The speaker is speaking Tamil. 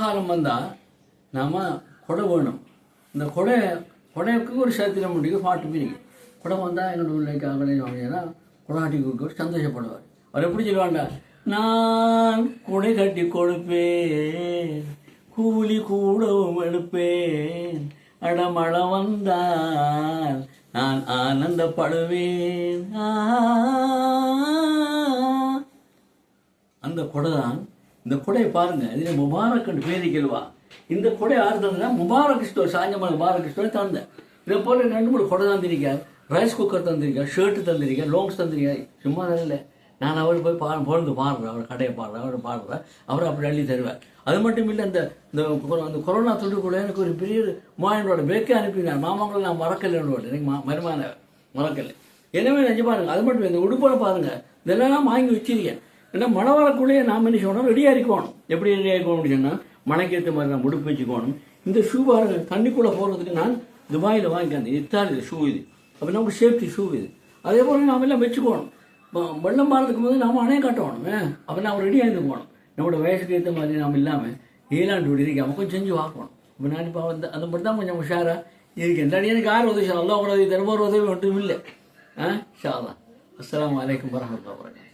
காலம் வந்தால் நாம் கொடை வேணும். இந்த கொடை கொடைக்கு ஒரு சரித்திரம் முடியும் பாட்டு பிரிக்கும். கொடை வந்தால் என்னோட பிள்ளைக்கு அங்கே வாங்கினா கொடாட்டி கொடுக்க சந்தோஷப்படுவார். அவர் எப்படி சொல்லுவாண்டா நான் கொடை கட்டி கொடுப்பேன் கூலி கூடவும் எடுப்பேன். அடமழை வந்தால் நான் ஆனந்தப்படுவேன். அந்த கொடை தான் இந்த குடையை பாருங்க. இதில் முபாரக் என்று கேள்வா. இந்த கொடை ஆறுதல்னா முபாரக் ஸ்டோர் சாயந்தரம் முபாரக் ஸ்டோர் தந்தேன் இதை போல ரெண்டு மூணு கொடை தந்திருக்கார். ரைஸ் குக்கர் தந்திருக்கார் ஷர்ட்டு தந்திருக்கார் லோங்ஸ் தந்திருக்கார். சும்மா இல்லை. நான் அவர் போய் பா பொழுது பாடுறேன் அவர் கடையை பாடுறேன் அவர் பாடுறேன். அவர் அப்படி அள்ளி தருவேன் அது மட்டும் இல்லை இந்த இந்த அந்த கொரோனா தொற்றுக்குள்ள எனக்கு ஒரு பெரிய மாயனோட பேக்கே அனுப்பினார். மாமாங்களை நான் மறக்கலை எனக்கு மா- மருமான மறக்கலை. எனவே நினைச்சு பாருங்க அது மட்டும் இந்த உடுப்பை பாருங்க. இதெல்லாம் வாங்கி வச்சிருக்கேன். ஏன்னா மழை வரக்குள்ளேயே நாம் என்ன செய்யணும்? ரெடியாக இருக்கணும் எப்படி ரெடியாக இருக்கணும்னு சொன்னால் மழைக்கு ஏற்ற மாதிரி நான் உடுப்பு வச்சுக்கணும். இந்த ஷூ பாருங்க தண்ணிக்குள்ளே போகிறதுக்கு நான் துபாயில் வாங்கிக்கிறேன் இத்தாலியில் ஷூ இது. அப்போ நமக்கு சேஃப்டி ஷூ இது. அதே போல் நாம எல்லாம் வச்சுக்கணும். வெள்ளம் மாறதுக்கு போது நாம் அணைய காட்டணும் அப்போ நாம் ரெடியாக இருந்து போகணும். நம்மளோட வயசுக்கு ஏற்ற மாதிரி நாம் இல்லாமல் ஏழாண்டு வீடு அவன் கொஞ்சம் செஞ்சு பார்க்கணும் இப்போ நான் இப்போ வந்து அந்த மட்டும் தான் கொஞ்சம் உஷாராக இருக்கேன் இல்லாட்டி எனக்கு யார் உதவி செய்யணும் அல்லா உதவி தருமாறு உதவி ஒன்றும் இல்லை. ஆ? ஷா அஸ்லாம் வலைக்கம் வரஹ்மத்துல்லாஹி வபரகாத்துஹு.